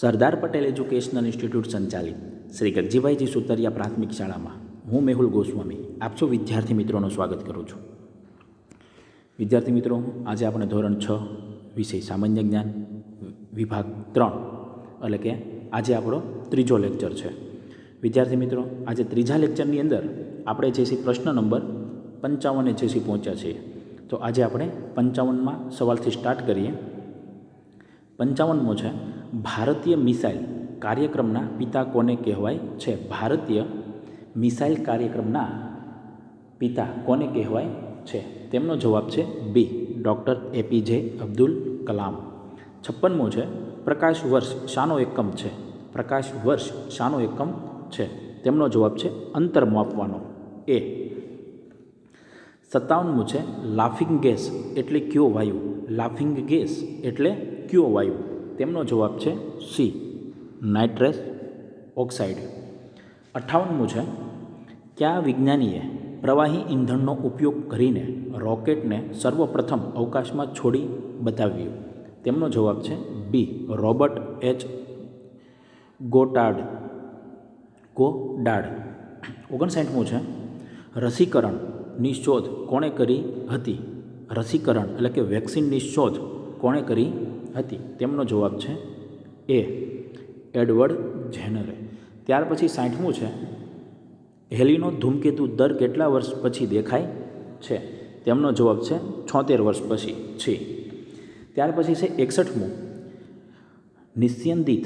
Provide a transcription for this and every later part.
Sardar Patel educational institute સંચાલિત. શ્રી ગગજીભાઈજી સુતરિયા પ્રાથમિક શાળામાં. હું મેહુલ ગોસ્વામી. આપ સૌ વિદ્યાર્થી મિત્રોનું સ્વાગત કરું છું. વિદ્યાર્થી મિત્રો, આજે આપણે ધોરણ છ, વિષય સામાન્ય જ્ઞાન, વિભાગ ત્રણ, એટલે કે આજે આપણો ત્રીજો લેક્ચર છે. વિદ્યાર્થી મિત્રો, આજે ત્રીજા લેક્ચરની અંદર આપણે જે છે પ્રશ્ન નંબર પંચાવને જે છે પહોંચ્યા છીએ. તો આજે આપણે પંચાવનમાં સવાલથી સ્ટાર્ટ કરીએ. પંચાવનમો છે ભારતીય મિસાઇલ કાર્યક્રમના પિતા કોને કહેવાય છે? ભારતીય મિસાઇલ કાર્યક્રમના પિતા કોને કહેવાય છે? તેમનો જવાબ છે બી, ડૉક્ટર એપીજે અબ્દુલ કલામ. છપ્પનમો છે, પ્રકાશ વર્ષ શાનો એકમ છે? પ્રકાશ વર્ષ શાનો એકમ છે. તેમનો જવાબ છે અંતર માપવાનો. એ. સત્તાવનમું છે, લાફિંગ ગેસ એટલે કયો વાયુ? લાફિંગ ગેસ એટલે કયો વાયુ? તેમનો જવાબ છે સી, નાઇટ્રસ ઓક્સાઇડ. અઠ્ઠાવનમું છે, કયા વિજ્ઞાનીએ પ્રવાહી ઈંધણનો ઉપયોગ કરીને રોકેટને સર્વપ્રથમ અવકાશમાં છોડી બતાવ્યું? તેમનો જવાબ છે બી, રોબર્ટ એચ. ગોટાડ. ગોડાડ ઓગણસાઠમું છે રસીકરણની શોધ કોણે કરી હતી? રસીકરણ એટલે કે વેક્સિનની શોધ કોણે કરી હતી. તેમનો જવાબ છે એ, એડવર્ડ જેનરે ત્યાર પછી સાઠમું છે, હેલીનો ધૂમકેતુ દર કેટલા વર્ષ પછી દેખાય છે? તેમનો જવાબ છે છોતેર વર્ષ પછી. છે. ત્યાર પછી છે એકસઠમું, નિસ્યંદિત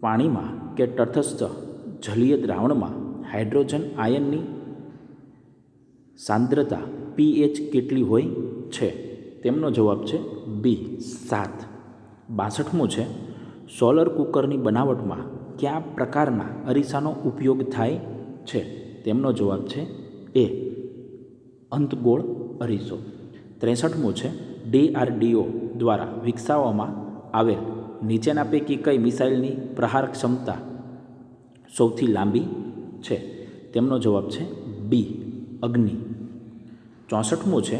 પાણીમાં કે તટસ્થ જલીય દ્રાવણમાં હાઇડ્રોજન આયનની સાંદ્રતા પીએચ કેટલી હોય છે? તેમનો જવાબ છે બી સાત. બાસઠમું છે, સોલર કુકરની બનાવટમાં કયા પ્રકારના અરીસાનો ઉપયોગ થાય છે? તેમનો જવાબ છે એ, અંતગોળ અરીસો. ત્રેસઠમું છે, ડીઆરડીઓ દ્વારા વિકસાવવામાં આવેલ નીચેના પૈકી કઈ મિસાઇલની પ્રહાર ક્ષમતા સૌથી લાંબી છે? તેમનો જવાબ છે બી, અગ્નિ. ચોસઠમું છે,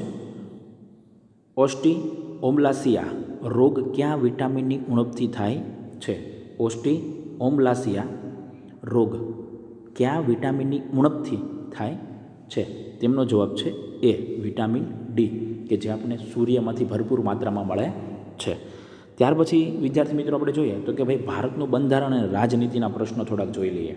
ઓસ્ટી ઓમ્લાસિયા રોગ ક્યાં વિટામિનની ઉણપથી થાય છે? ઓસ્ટી ઓમ્લાસિયા રોગ કયા વિટામિનની ઉણપથી થાય છે? તેમનો જવાબ છે એ, વિટામિન ડી, કે જે આપણને સૂર્યમાંથી ભરપૂર માત્રામાં મળે છે. ત્યાર પછી, વિદ્યાર્થી મિત્રો, આપણે જોઈએ તો કે ભાઈ, ભારતનું બંધારણ અને રાજનીતિના પ્રશ્નો થોડાક જોઈ લઈએ.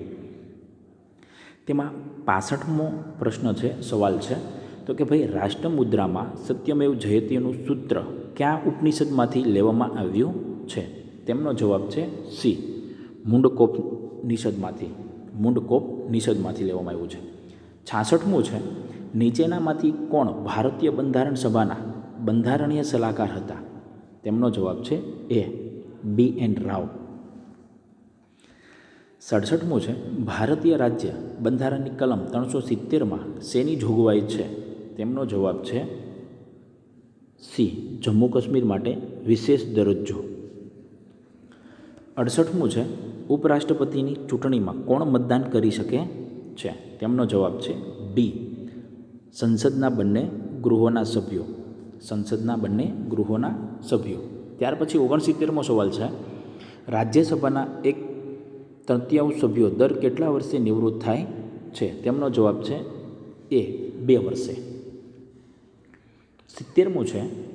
તેમાં પાસઠમો પ્રશ્ન છે, સવાલ છે. તો કે ભાઈ, રાષ્ટ્રમુદ્રામાં સત્યમેવ જયતીનું સૂત્ર ક્યાં ઉપનિષદમાંથી લેવામાં આવ્યું છે? તેમનો જવાબ છે સી. મુંડકોપ નિષદમાંથી મુંડકોપ નિષદમાંથી લેવામાં આવ્યું છે. છાસઠમું છે, નીચેનામાંથી કોણ ભારતીય બંધારણ સભાના બંધારણીય સલાહકાર હતા? તેમનો જવાબ છે એ. બી. એન. રાવ. સડસઠમું છે, ભારતીય રાજ્ય બંધારણની કલમ ત્રણસો સિત્તેરમાં શેની જોગવાઈ છે? તેમનો જવાબ છે સી, જમ્મુ કાશ્મીર માટે વિશેષ દરજ્જો. અડસઠમું છે, ઉપરાષ્ટ્રપતિની ચૂંટણીમાં કોણ મતદાન કરી શકે છે? તેમનો જવાબ છે ડી, સંસદના બંને ગૃહોના સભ્યો. સંસદના બંને ગૃહોના સભ્યો. ત્યાર પછી ઓગણસિત્તેરમો સવાલ છે, રાજ્યસભાના એક તૃતીયાંશ સભ્યો દર કેટલા વર્ષે નિવૃત્ત થાય છે? તેમનો જવાબ છે એ, બે વર્ષે. સિત્તેરમું છે.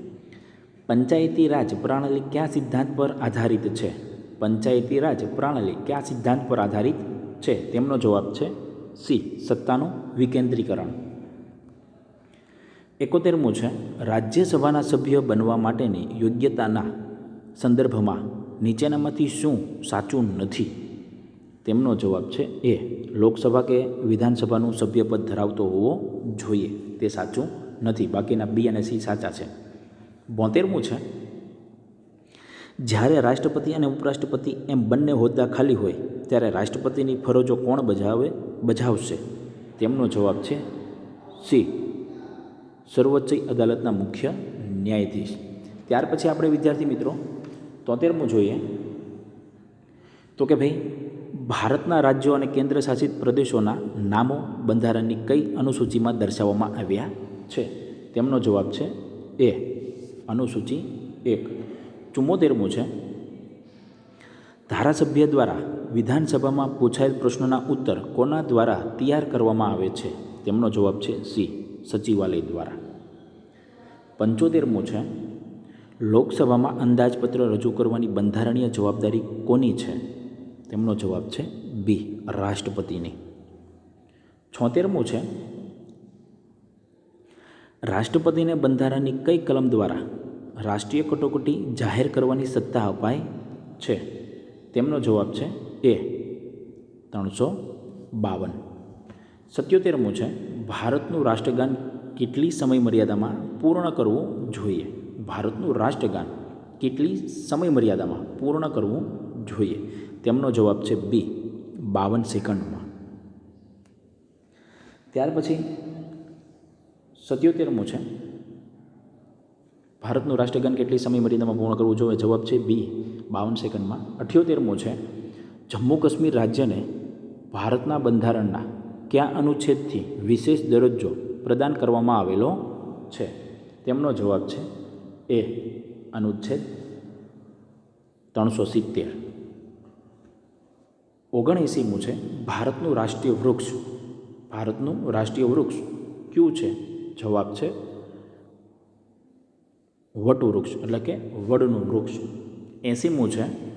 પંચાયતી રાજ પ્રણાલી કયા સિદ્ધાંત પર આધારિત છે? પંચાયતી રાજ પ્રણાલી કયા સિદ્ધાંત પર આધારિત છે? તેમનો જવાબ છે સી, સત્તાનું વિકેન્દ્રીકરણ. એકોતેરમું છે, રાજ્યસભાના સભ્ય બનવા માટેની યોગ્યતાના સંદર્ભમાં નીચેનામાંથી શું સાચું નથી? તેમનો જવાબ છે એ, લોકસભા કે વિધાનસભાનું સભ્યપદ ધરાવતો હોવો જોઈએ, તે સાચું નથી. બાકીના બી અને સી સાચા છે. બોતેરમું છે. જ્યારે રાષ્ટ્રપતિ અને ઉપરાષ્ટ્રપતિ એમ બંને હોદ્દા ખાલી હોય, ત્યારે રાષ્ટ્રપતિની ફરજો કોણ બજાવે? બજાવશે? તેમનો જવાબ છે સી. સર્વોચ્ચ અદાલતના મુખ્ય ન્યાયાધીશ. ત્યાર પછી આપણે વિદ્યાર્થી મિત્રો, તોતેરમું જોઈએ. તો કે ભાઈ, ભારતના રાજ્યો અને કેન્દ્ર શાસિત પ્રદેશોના નામો બંધારણની કઈ અનુસૂચિમાં દર્શાવવામાં આવ્યા છે. તેમનો જવાબ છે એ. અનુસૂચિ એક. ચુમ્મોતેરમું છે. ધારાસભ્ય દ્વારા વિધાનસભામાં પૂછાયેલ પ્રશ્નોના ઉત્તર કોના દ્વારા તૈયાર કરવામાં આવે છે? તેમનો જવાબ છે સી. સચિવાલય દ્વારા. પંચોતેરમું છે. લોકસભામાં અંદાજપત્ર રજૂ કરવાની બંધારણીય જવાબદારી કોની છે? તેમનો જવાબ છે બી. રાષ્ટ્રપતિની. છોતેરમું છે. રાષ્ટ્રપતિને બંધારણની કઈ કલમ દ્વારા રાષ્ટ્રીય કટોકટી જાહેર કરવાની સત્તા અપાય છે? તેમનો જવાબ છે એ ત્રણસો બાવન. સત્યોતેરમું છે, ભારતનું રાષ્ટ્રગાન કેટલી સમય મર્યાદામાં પૂર્ણ કરવું જોઈએ? ભારતનું રાષ્ટ્રગાન કેટલી સમય મર્યાદામાં પૂર્ણ કરવું જોઈએ? તેમનો જવાબ છે બી, બાવન સેકન્ડમાં. ત્યાર પછી સત્યોતેરમું છે. ભારતનું રાષ્ટ્રગાન કેટલી સમય મર્યાદામાં પૂર્ણ કરવું જોઈએ? જવાબ છે બી, બાવન સેકન્ડમાં. અઠ્યોતેરમું છે. જમ્મુ કાશ્મીર રાજ્યને ભારતના બંધારણના કયા અનુચ્છેદથી વિશેષ દરજ્જો પ્રદાન કરવામાં આવેલો છે? તેમનો જવાબ છે એ, અનુચ્છેદ ત્રણસો સિત્તેર. ઓગણએંસીમું છે. ભારતનું રાષ્ટ્રીય વૃક્ષ. ભારતનું રાષ્ટ્રીય વૃક્ષ કયું છે? જવાબ છે વટવૃક્ષ એટલે કે વડનું વૃક્ષ. એંસીમું છે.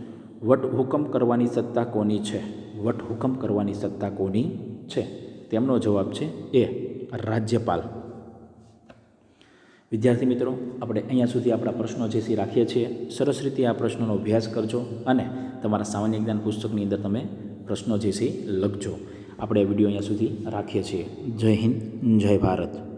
વટ હુકમ કરવાની સત્તા કોની છે? વટ હુકમ કરવાની સત્તા કોની છે? તેમનો જવાબ છે એ, રાજ્યપાલ. વિદ્યાર્થી મિત્રો, આપણે અહીંયા સુધી આપણા પ્રશ્નો જે રાખીએ છીએ. સરસ રીતે આ પ્રશ્નોનો અભ્યાસ કરજો અને તમારા સામાન્ય જ્ઞાન પુસ્તકની અંદર તમે પ્રશ્નો જે લખજો. આપણે વીડિયો અહીંયા સુધી રાખીએ છીએ. જય હિન્દ, જય ભારત.